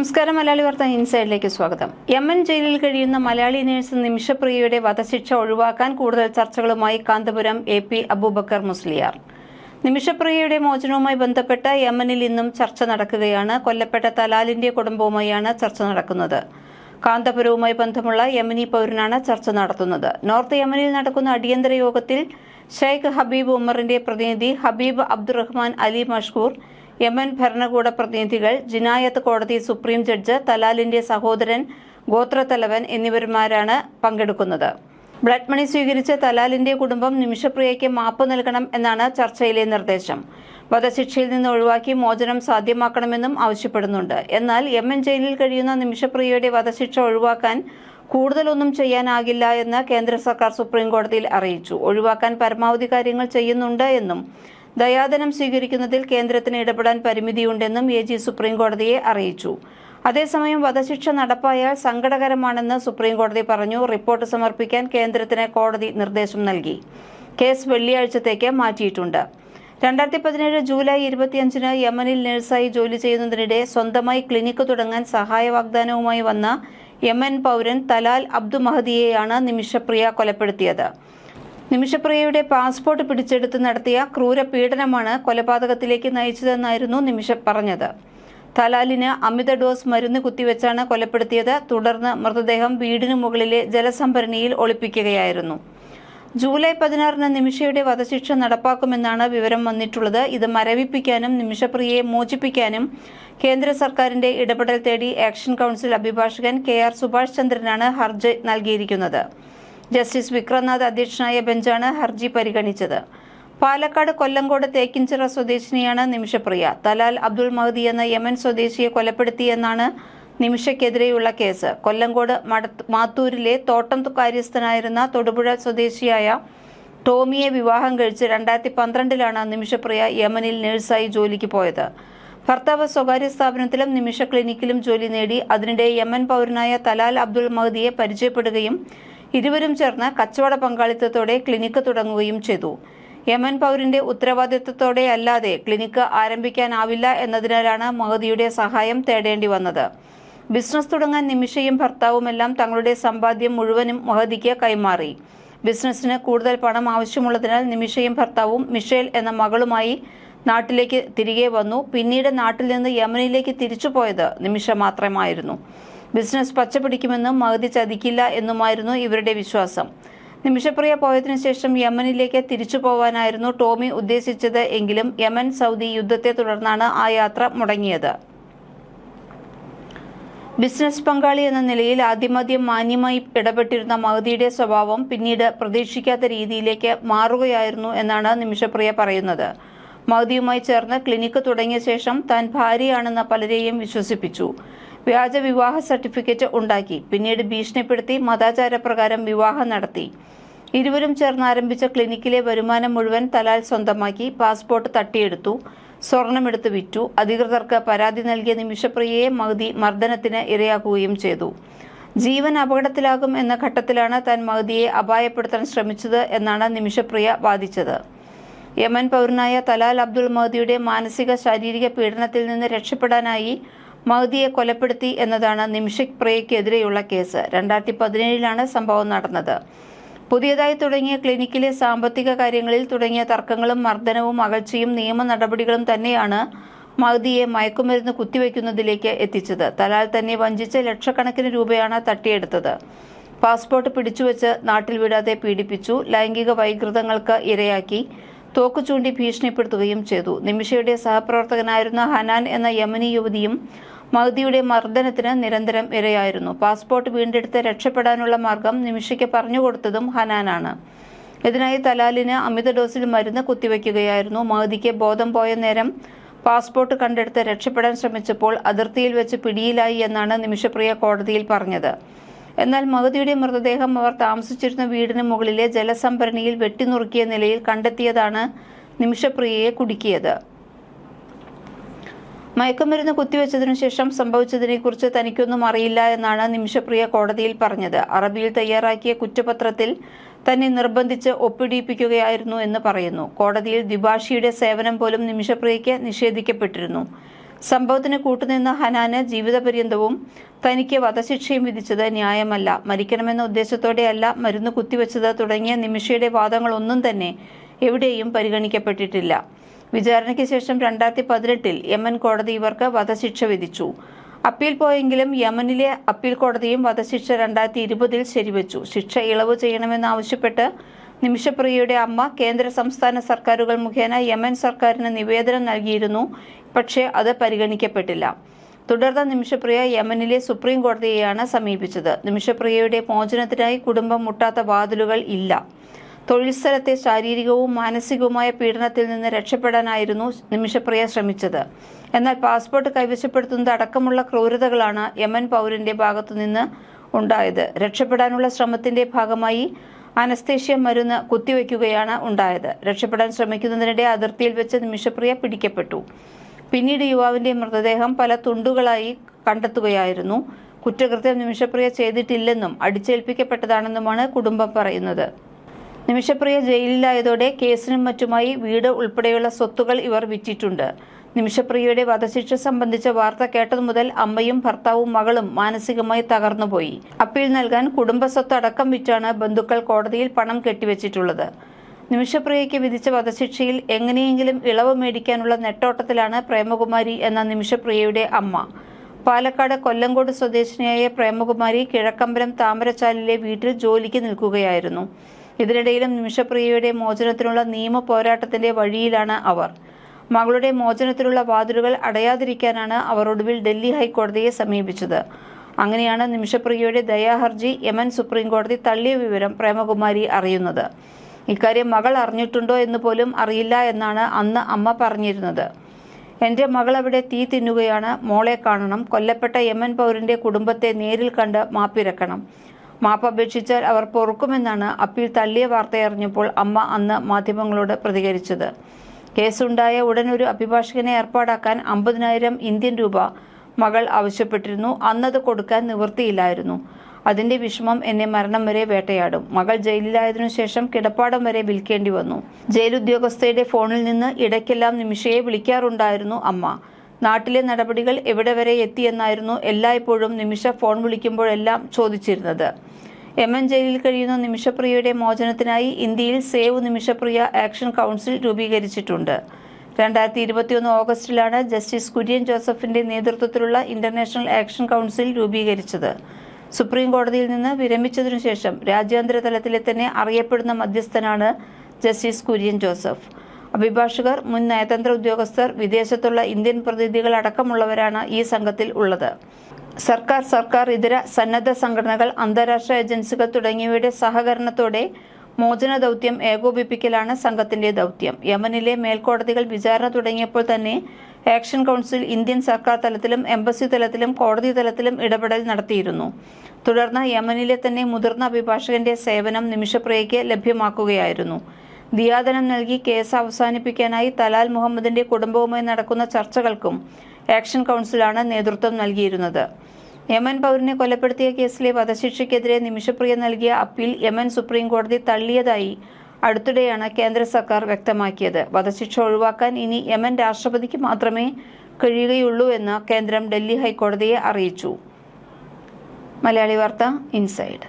നമസ്കാരം മലയാളി വാർത്ത ഇൻസൈഡിലേക്ക് സ്വാഗതം. യമൻ ജയിലിൽ കഴിയുന്ന മലയാളി നഴ്സ് നിമിഷപ്രിയയുടെ വധശിക്ഷ ഒഴിവാക്കാൻ കൂടുതൽ ചർച്ചകളുമായി കാന്തപുരം എ പി അബൂബക്കർ മുസ്ലിയാർ. നിമിഷപ്രിയയുടെ മോചനവുമായി ബന്ധപ്പെട്ട് യമനിൽ ഇന്നും ചർച്ച നടക്കുകയാണ്. കൊല്ലപ്പെട്ട തലാലിന്റെ കുടുംബവുമായാണ് ചർച്ച നടക്കുന്നത്. കാന്തപുരവുമായി ബന്ധമുള്ള യമനി പൗരനാണ് ചർച്ച നടത്തുന്നത്. നോർത്ത് യമനിൽ നടക്കുന്ന അടിയന്തര യോഗത്തിൽ ഷെയ്ഖ് ഹബീബ് ഉമറിന്റെ പ്രതിനിധി Habib Abdurrahman Ali Mashhoor Yemen ഭരണകൂട പ്രതിനിധികൾ ജിനായത്ത് കോടതി സുപ്രീം ജഡ്ജ് തലാലിന്റെ സഹോദരൻ ഗോത്രത്തലവൻ എന്നിവരുമാരാണ് പങ്കെടുക്കുന്നത്. ബ്ലഡ് മണി സ്വീകരിച്ച് തലാലിന്റെ കുടുംബം നിമിഷപ്രിയയ്ക്ക് മാപ്പ് നൽകണം എന്നാണ് ചർച്ചയിലെ നിർദ്ദേശം. വധശിക്ഷയിൽ നിന്ന് ഒഴിവാക്കി മോചനം സാധ്യമാക്കണമെന്നും ആവശ്യപ്പെടുന്നുണ്ട്. എന്നാൽ യമൻ ജയിലിൽ കഴിയുന്ന നിമിഷപ്രിയയുടെ വധശിക്ഷ ഒഴിവാക്കാൻ കൂടുതലൊന്നും ചെയ്യാനാകില്ല എന്ന് കേന്ദ്ര സർക്കാർ സുപ്രീം കോടതിയിൽ അറിയിച്ചു. ഒഴിവാക്കാൻ പരമാവധി കാര്യങ്ങൾ ചെയ്യുന്നുണ്ട് എന്നും ദയാദനം സ്വീകരിക്കുന്നതിൽ കേന്ദ്രത്തിന് ഇടപെടാൻ പരിമിതിയുണ്ടെന്നും എ ജി സുപ്രീംകോടതിയെ അറിയിച്ചു. അതേസമയം വധശിക്ഷ നടപ്പായാൽ സങ്കടകരമാണെന്ന് സുപ്രീംകോടതി പറഞ്ഞു. റിപ്പോർട്ട് സമർപ്പിക്കാൻ കേന്ദ്രത്തിന് കോടതി നിർദ്ദേശം നൽകി. കേസ് വെള്ളിയാഴ്ചത്തേക്ക് മാറ്റിയിട്ടുണ്ട്. രണ്ടായിരത്തി പതിനേഴ് ജൂലൈ ഇരുപത്തിയഞ്ചിന് യമനിൽ നഴ്സായി ജോലി ചെയ്യുന്നതിനിടെ സ്വന്തമായി ക്ലിനിക്ക് തുടങ്ങാൻ സഹായ വാഗ്ദാനവുമായി വന്ന യമൻ പൗരൻ തലാൽ അബ്ദു മഹദിയെയാണ് നിമിഷപ്രിയ കൊലപ്പെടുത്തിയത്. നിമിഷപ്രിയയുടെ പാസ്പോർട്ട് പിടിച്ചെടുത്ത് നടത്തിയ ക്രൂര പീഡനമാണ് കൊലപാതകത്തിലേക്ക് നയിച്ചതെന്നായിരുന്നു നിമിഷ പറഞ്ഞത്. തലാലിന് അമിത ഡോസ് മരുന്ന് കുത്തിവെച്ചാണ് കൊലപ്പെടുത്തിയത്. തുടർന്ന് മൃതദേഹം വീടിനു മുകളിലെ ജലസംഭരണിയിൽ ഒളിപ്പിക്കുകയായിരുന്നു. ജൂലൈ പതിനാറിന് നിമിഷയുടെ വധശിക്ഷ നടപ്പാക്കുമെന്നാണ് വിവരം വന്നിട്ടുള്ളത്. ഇത് മരവിപ്പിക്കാനും നിമിഷപ്രിയയെ മോചിപ്പിക്കാനും കേന്ദ്ര സർക്കാരിന്റെ ഇടപെടൽ തേടി ആക്ഷൻ കൗൺസിൽ അഭിഭാഷകൻ കെ ആർ സുഭാഷ് ചന്ദ്രനാണ് ഹർജി നൽകിയിരിക്കുന്നത്. ജസ്റ്റിസ് വിക്രംനാഥ് അധ്യക്ഷനായ ബെഞ്ചാണ് ഹർജി പരിഗണിച്ചത്. പാലക്കാട് കൊല്ലങ്കോട് തേക്കിൻചിറ സ്വദേശിനിയാണ് നിമിഷപ്രിയ. തലാൽ അബ്ദുൾ മഹദി എന്ന യമൻ സ്വദേശിയെ കൊലപ്പെടുത്തിയെന്നാണ് നിമിഷയ്ക്കെതിരെയുള്ള കേസ്. കൊല്ലങ്കോട് മാത്തൂരിലെ തോട്ടം കാര്യസ്ഥനായിരുന്ന തൊടുപുഴ സ്വദേശിയായ ടോമിയെ വിവാഹം കഴിച്ച് രണ്ടായിരത്തി പന്ത്രണ്ടിലാണ് നിമിഷപ്രിയ യമനിൽ നഴ്സായി ജോലിക്ക് പോയത്. ഭർത്താവ് സ്വകാര്യ സ്ഥാപനത്തിലും നിമിഷ ക്ലിനിക്കിലും ജോലി നേടി. അതിനിടെ യമൻ പൗരനായ തലാൽ അബ്ദുൾ മഹദിയെ പരിചയപ്പെടുകയും ഇരുവരും ചേർന്ന് കച്ചവട പങ്കാളിത്തത്തോടെ ക്ലിനിക്ക് തുടങ്ങുകയും ചെയ്തു. യമൻ പൗരിന്റെ ഉത്തരവാദിത്വത്തോടെ അല്ലാതെ ക്ലിനിക്ക് ആരംഭിക്കാനാവില്ല എന്നതിനാലാണ് മഹദിയുടെ സഹായം തേടേണ്ടി വന്നത്. ബിസിനസ് തുടങ്ങാൻ നിമിഷയും ഭർത്താവുമെല്ലാം തങ്ങളുടെ സമ്പാദ്യം മുഴുവനും മഹദിക്ക് കൈമാറി. ബിസിനസ്സിന് കൂടുതൽ പണം ആവശ്യമുള്ളതിനാൽ നിമിഷയും ഭർത്താവും മിഷേൽ എന്ന മകളുമായി നാട്ടിലേക്ക് തിരികെ വന്നു. പിന്നീട് നാട്ടിൽ നിന്ന് യമനിലേക്ക് തിരിച്ചുപോയത് നിമിഷ മാത്രമായിരുന്നു. ബിസിനസ് പച്ചപിടിക്കുമെന്നും മഹതി ചതിക്കില്ല എന്നുമായിരുന്നു ഇവരുടെ വിശ്വാസം. നിമിഷപ്രിയ പോയതിനു ശേഷം യമനിലേക്ക് തിരിച്ചു പോവാനായിരുന്നു ടോമി ഉദ്ദേശിച്ചത് എങ്കിലും യമൻ സൗദി യുദ്ധത്തെ തുടർന്നാണ് ആ യാത്ര മുടങ്ങിയത്. ബിസിനസ് പങ്കാളി എന്ന നിലയിൽ ആദ്യമാദ്യം മാന്യമായി ഇടപെട്ടിരുന്ന മഹദിയുടെ സ്വഭാവം പിന്നീട് പ്രതീക്ഷിക്കാത്ത രീതിയിലേക്ക് മാറുകയായിരുന്നു എന്നാണ് നിമിഷപ്രിയ പറയുന്നത്. മഹദിയുമായി ചേർന്ന് ക്ലിനിക്ക് തുടങ്ങിയ ശേഷം താൻ ഭാര്യയാണെന്ന് പലരെയും വിശ്വസിപ്പിച്ചു. വ്യാജ വിവാഹ സർട്ടിഫിക്കറ്റ് ഉണ്ടാക്കി. പിന്നീട് ഭീഷണിപ്പെടുത്തി മതാചാരപ്രകാരം വിവാഹം നടത്തി. ഇരുവരും ചേർന്ന് ആരംഭിച്ച ക്ലിനിക്കിലെ വരുമാനം മുഴുവൻ തലാൽ സ്വന്തമാക്കി പാസ്പോർട്ട് തട്ടിയെടുത്തു. സ്വർണമെടുത്ത് വിറ്റു. അധികൃതർക്ക് പരാതി നൽകിയ നിമിഷപ്രിയയെ മഹതി മർദ്ദനത്തിന് ഇരയാക്കുകയും ചെയ്തു. ജീവൻ അപകടത്തിലാകും എന്ന ഘട്ടത്തിലാണ് താൻ മഹതിയെ അപായപ്പെടുത്താൻ ശ്രമിച്ചത് എന്നാണ് നിമിഷപ്രിയ വാദിച്ചത്. യമൻ പൗരനായ തലാൽ അബ്ദുൾ മഹദിയുടെ മാനസിക ശാരീരിക പീഡനത്തിൽ നിന്ന് രക്ഷപ്പെടാനായി മഹദിയെ കൊലപ്പെടുത്തി എന്നതാണ് നിംഷിക് പ്രിയയ്ക്കെതിരെയുള്ള കേസ്. രണ്ടായിരത്തി പതിനേഴിലാണ് സംഭവം നടന്നത്. പുതിയതായി തുടങ്ങിയ ക്ലിനിക്കിലെ സാമ്പത്തിക കാര്യങ്ങളിൽ തുടങ്ങിയ തർക്കങ്ങളും മർദ്ദനവും അകൽച്ചയും നിയമ നടപടികളും തന്നെയാണ് മഹദിയെ മയക്കുമരുന്ന് കുത്തിവെക്കുന്നതിലേക്ക് എത്തിച്ചത്. തലാൽ തന്നെ വഞ്ചിച്ച് ലക്ഷക്കണക്കിന് രൂപയാണ് തട്ടിയെടുത്തത്. പാസ്പോർട്ട് പിടിച്ചുവെച്ച് നാട്ടിൽ വിടാതെ പീഡിപ്പിച്ചു. ലൈംഗിക വൈകൃതങ്ങൾക്ക് ഇരയാക്കി. തോക്ക് ചൂണ്ടി ഭീഷണിപ്പെടുത്തുകയും ചെയ്തു. നിമിഷയുടെ സഹപ്രവർത്തകനായിരുന്ന ഹനാൻ എന്ന യമനി യുവതിയും മഹദിയുടെ മർദ്ദനത്തിന് നിരന്തരം ഇരയായിരുന്നു. പാസ്പോർട്ട് വീണ്ടെടുത്ത് രക്ഷപ്പെടാനുള്ള മാർഗം നിമിഷയ്ക്ക് പറഞ്ഞുകൊടുത്തതും ഹനാനാണ്. ഇതിനായി തലാലിന് അമിത ഡോസിൽ മരുന്ന് കുത്തിവെക്കുകയായിരുന്നു. മഹദിക്ക് ബോധം പോയ നേരം പാസ്പോർട്ട് കണ്ടെടുത്ത് രക്ഷപ്പെടാൻ ശ്രമിച്ചപ്പോൾ അതിർത്തിയിൽ വെച്ച് പിടിയിലായി എന്നാണ് നിമിഷപ്രിയ കോടതിയിൽ പറഞ്ഞത്. എന്നാൽ മഹദിയുടെ മൃതദേഹം അവർ താമസിച്ചിരുന്ന വീടിന് മുകളിലെ ജലസംഭരണിയിൽ വെട്ടിനുറുക്കിയ നിലയിൽ കണ്ടെത്തിയതാണ് നിമിഷപ്രിയയെ കുടുക്കിയത്. മയക്കുമരുന്ന് കുത്തിവെച്ചതിനു ശേഷം സംഭവിച്ചതിനെക്കുറിച്ച് തനിക്കൊന്നും അറിയില്ല എന്നാണ് നിമിഷപ്രിയ കോടതിയിൽ പറഞ്ഞത്. അറബിയിൽ തയ്യാറാക്കിയ കുറ്റപത്രത്തിൽ തന്നെ നിർബന്ധിച്ച് ഒപ്പിടിയിപ്പിക്കുകയായിരുന്നു എന്ന് പറയുന്നു. കോടതിയിൽ ദ്വിഭാഷിയുടെ സേവനം പോലും നിമിഷപ്രിയയ്ക്ക് നിഷേധിക്കപ്പെട്ടിരുന്നു. സംഭവത്തിന് കൂട്ടുനിന്ന ഹനാന് ജീവിതപര്യന്തവും തനിക്ക് വധശിക്ഷയും വിധിച്ചത് ന്യായമല്ല. മരിക്കണമെന്ന ഉദ്ദേശത്തോടെയല്ല മരുന്ന് കുത്തിവെച്ചത് തുടങ്ങിയ നിമിഷയുടെ വാദങ്ങളൊന്നും തന്നെ എവിടെയും പരിഗണിക്കപ്പെട്ടിട്ടില്ല. വിചാരണയ്ക്ക് ശേഷം രണ്ടായിരത്തി പതിനെട്ടിൽ യമൻ കോടതി ഇവർക്ക് വധശിക്ഷ വിധിച്ചു. അപ്പീൽ പോയെങ്കിലും യമനിലെ അപ്പീൽ കോടതിയും വധശിക്ഷ രണ്ടായിരത്തി ഇരുപതിൽ ശരിവച്ചു. ശിക്ഷ ഇളവ് ചെയ്യണമെന്നാവശ്യപ്പെട്ട് നിമിഷപ്രിയയുടെ അമ്മ കേന്ദ്ര സംസ്ഥാന സർക്കാരുകൾ മുഖേന യമൻ സർക്കാരിന് നിവേദനം നൽകിയിരുന്നു. പക്ഷേ അത് പരിഗണിക്കപ്പെട്ടില്ല. തുടർന്ന് നിമിഷപ്രിയ യമനിലെ സുപ്രീം കോടതിയെയാണ് സമീപിച്ചത്. നിമിഷപ്രിയയുടെ മോചനത്തിനായി കുടുംബം മുട്ടാത്ത വാതിലുകൾ ഇല്ല. തൊഴിൽ സ്ഥലത്തെ ശാരീരികവും മാനസികവുമായ പീഡനത്തിൽ നിന്ന് രക്ഷപ്പെടാനായിരുന്നു നിമിഷപ്രിയ ശ്രമിച്ചത്. എന്നാൽ പാസ്പോർട്ട് കൈവശപ്പെടുത്തുന്നത് അടക്കമുള്ള ക്രൂരതകളാണ് യമൻ പൗരന്റെ ഭാഗത്തുനിന്ന് ഉണ്ടായത്. രക്ഷപ്പെടാനുള്ള ശ്രമത്തിന്റെ ഭാഗമായി അനസ്തേഷ്യ മരുന്ന് കുത്തിവെക്കുകയാണ് ഉണ്ടായത്. രക്ഷപ്പെടാൻ ശ്രമിക്കുന്നതിനിടെ അതിർത്തിയിൽ വെച്ച് നിമിഷപ്രിയ പിടിക്കപ്പെട്ടു. പിന്നീട് യുവാവിന്റെ മൃതദേഹം പല തുണ്ടുകളായി കണ്ടെത്തുകയായിരുന്നു. കുറ്റകൃത്യം നിമിഷപ്രിയ ചെയ്തിട്ടില്ലെന്നും അടിച്ചേൽപ്പിക്കപ്പെട്ടതാണെന്നുമാണ് കുടുംബം പറയുന്നത്. നിമിഷപ്രിയ ജയിലിലായതോടെ കേസിനും മറ്റുമായി വീട് ഉൾപ്പെടെയുള്ള സ്വത്തുകൾ ഇവർ വിറ്റിട്ടുണ്ട്. നിമിഷപ്രിയയുടെ വധശിക്ഷ സംബന്ധിച്ച വാർത്ത കേട്ടതു മുതൽ അമ്മയും ഭർത്താവും മകളും മാനസികമായി തകർന്നുപോയി. അപ്പീൽ നൽകാൻ കുടുംബസ്വത്ത് അടക്കം വിറ്റാണ് ബന്ധുക്കൾ കോടതിയിൽ പണം കെട്ടിവെച്ചിട്ടുള്ളത്. നിമിഷപ്രിയയ്ക്ക് വിധിച്ച വധശിക്ഷയിൽ എങ്ങനെയെങ്കിലും ഇളവ് മേടിക്കാനുള്ള നെട്ടോട്ടത്തിലാണ് പ്രേമകുമാരി എന്ന നിമിഷപ്രിയയുടെ അമ്മ. പാലക്കാട് കൊല്ലങ്കോട് സ്വദേശിനിയായ പ്രേമകുമാരി കിഴക്കമ്പലം താമരച്ചാലിലെ വീട്ടിൽ ജോലിക്ക് നിൽക്കുകയായിരുന്നു. ഇതിനിടയിലും നിമിഷപ്രിയയുടെ മോചനത്തിനുള്ള നിയമ പോരാട്ടത്തിന്റെ വഴിയിലാണ് അവർ. മകളുടെ മോചനത്തിനുള്ള വാതിലുകൾ അടയാതിരിക്കാനാണ് അവർ ഒടുവിൽ ഡൽഹി ഹൈക്കോടതിയെ സമീപിച്ചത്. അങ്ങനെയാണ് നിമിഷപ്രിയയുടെ ദയാഹർജി യമൻ സുപ്രീം കോടതി തള്ളിയ വിവരം പ്രേമകുമാരി അറിയുന്നത്. ഇക്കാര്യം മകൾ അറിഞ്ഞിട്ടുണ്ടോ എന്ന് പോലും അറിയില്ല എന്നാണ് അന്ന് അമ്മ പറഞ്ഞിരുന്നത്. എന്റെ മകൾ അവിടെ തീ തിന്നുകയാണ്. മോളെ കാണണം. കൊല്ലപ്പെട്ട യമൻ പൗരന്റെ കുടുംബത്തെ നേരിൽ കണ്ട് മാപ്പിരക്കണം മാപ്പ് അപേക്ഷിച്ചാൽ അവർ പൊറുക്കുമെന്നാണ് അപ്പീൽ തള്ളിയ വാർത്തയറിഞ്ഞപ്പോൾ അമ്മ അന്ന് മാധ്യമങ്ങളോട് പ്രതികരിച്ചത്. കേസുണ്ടായ ഉടൻ ഒരു അഭിഭാഷകനെ ഏർപ്പാടാക്കാൻ അമ്പതിനായിരം ഇന്ത്യൻ രൂപ മകൾ ആവശ്യപ്പെട്ടിരുന്നു. അന്നത് കൊടുക്കാൻ നിവൃത്തിയില്ലായിരുന്നു. അതിന്റെ വിഷമം എന്നെ മരണം വരെ വേട്ടയാടും. മകൾ ജയിലിലായതിനു ശേഷം കിടപ്പാടം വരെ വിൽക്കേണ്ടി വന്നു. ജയിലുദ്യോഗസ്ഥയുടെ ഫോണിൽ നിന്ന് ഇടയ്ക്കെല്ലാം നിമിഷയെ വിളിക്കാറുണ്ടായിരുന്നു അമ്മ. നാട്ടിലെ നടപടികൾ എവിടെ വരെ എത്തിയെന്നായിരുന്നു എല്ലായ്പ്പോഴും നിമിഷ ഫോൺ വിളിക്കുമ്പോഴെല്ലാം ചോദിച്ചിരുന്നത്. യമൻ ജയിലിൽ കഴിയുന്ന നിമിഷപ്രിയയുടെ മോചനത്തിനായി ഇന്ത്യയിൽ സേവ് നിമിഷപ്രിയ ആക്ഷൻ കൗൺസിൽ രൂപീകരിച്ചിട്ടുണ്ട്. രണ്ടായിരത്തി ഇരുപത്തിയൊന്ന് ഓഗസ്റ്റിലാണ് ജസ്റ്റിസ് കുര്യൻ ജോസഫിന്റെ നേതൃത്വത്തിലുള്ള ഇന്റർനാഷണൽ ആക്ഷൻ കൗൺസിൽ രൂപീകരിച്ചത്. സുപ്രീം കോടതിയിൽ നിന്ന് വിരമിച്ചതിനു ശേഷം രാജ്യാന്തര തലത്തിലെ തന്നെ അറിയപ്പെടുന്ന മധ്യസ്ഥനാണ് ജസ്റ്റിസ് കുര്യൻ ജോസഫ്. അഭിഭാഷകർ മുൻ നയതന്ത്ര ഉദ്യോഗസ്ഥർ വിദേശത്തുള്ള ഇന്ത്യൻ പ്രതിനിധികൾ അടക്കമുള്ളവരാണ് ഈ സംഘത്തിൽ ഉള്ളത്. സർക്കാർ സർക്കാർ ഇതര സന്നദ്ധ സംഘടനകൾ അന്താരാഷ്ട്ര ഏജൻസികൾ തുടങ്ങിയവയുടെ സഹകരണത്തോടെ മോചന ദൗത്യം ഏകോപിപ്പിക്കലാണ് സംഘത്തിന്റെ ദൗത്യം. യമനിലെ മേൽക്കോടതികൾ വിചാരണ തുടങ്ങിയപ്പോൾ തന്നെ ആക്ഷൻ കൗൺസിൽ ഇന്ത്യൻ സർക്കാർ തലത്തിലും എംബസി തലത്തിലും കോടതി തലത്തിലും ഇടപെടൽ നടത്തിയിരുന്നു. തുടർന്ന് യമനിലെ തന്നെ മുതിർന്ന അഭിഭാഷകന്റെ സേവനം നിമിഷപ്രിയയ്ക്ക് ലഭ്യമാക്കുകയായിരുന്നു. ദിയാദനം നൽകി കേസ് അവസാനിപ്പിക്കാനായി തലാൽ മുഹമ്മദിന്റെ കുടുംബവുമായി നടക്കുന്ന ചർച്ചകൾക്കും ആക്ഷൻ കൗൺസിലാണ് നേതൃത്വം നൽകിയിരുന്നത്. യമൻ പൗരനെ കൊലപ്പെടുത്തിയ കേസിലെ വധശിക്ഷയ്ക്കെതിരെ നിമിഷപ്രിയ നൽകിയ അപ്പീൽ യമൻ സുപ്രീം കോടതി തള്ളിയതായി അടുത്തിടെയാണ് കേന്ദ്ര സർക്കാർ വ്യക്തമാക്കിയത്. വധശിക്ഷ ഒഴിവാക്കാൻ ഇനി യമൻ രാഷ്ട്രപതിക്ക് മാത്രമേ കഴിയുകയുള്ളൂ എന്ന് കേന്ദ്രം ഡൽഹി ഹൈക്കോടതിയെ അറിയിച്ചു. മലയാളി വാർത്ത ഇൻസൈഡ്.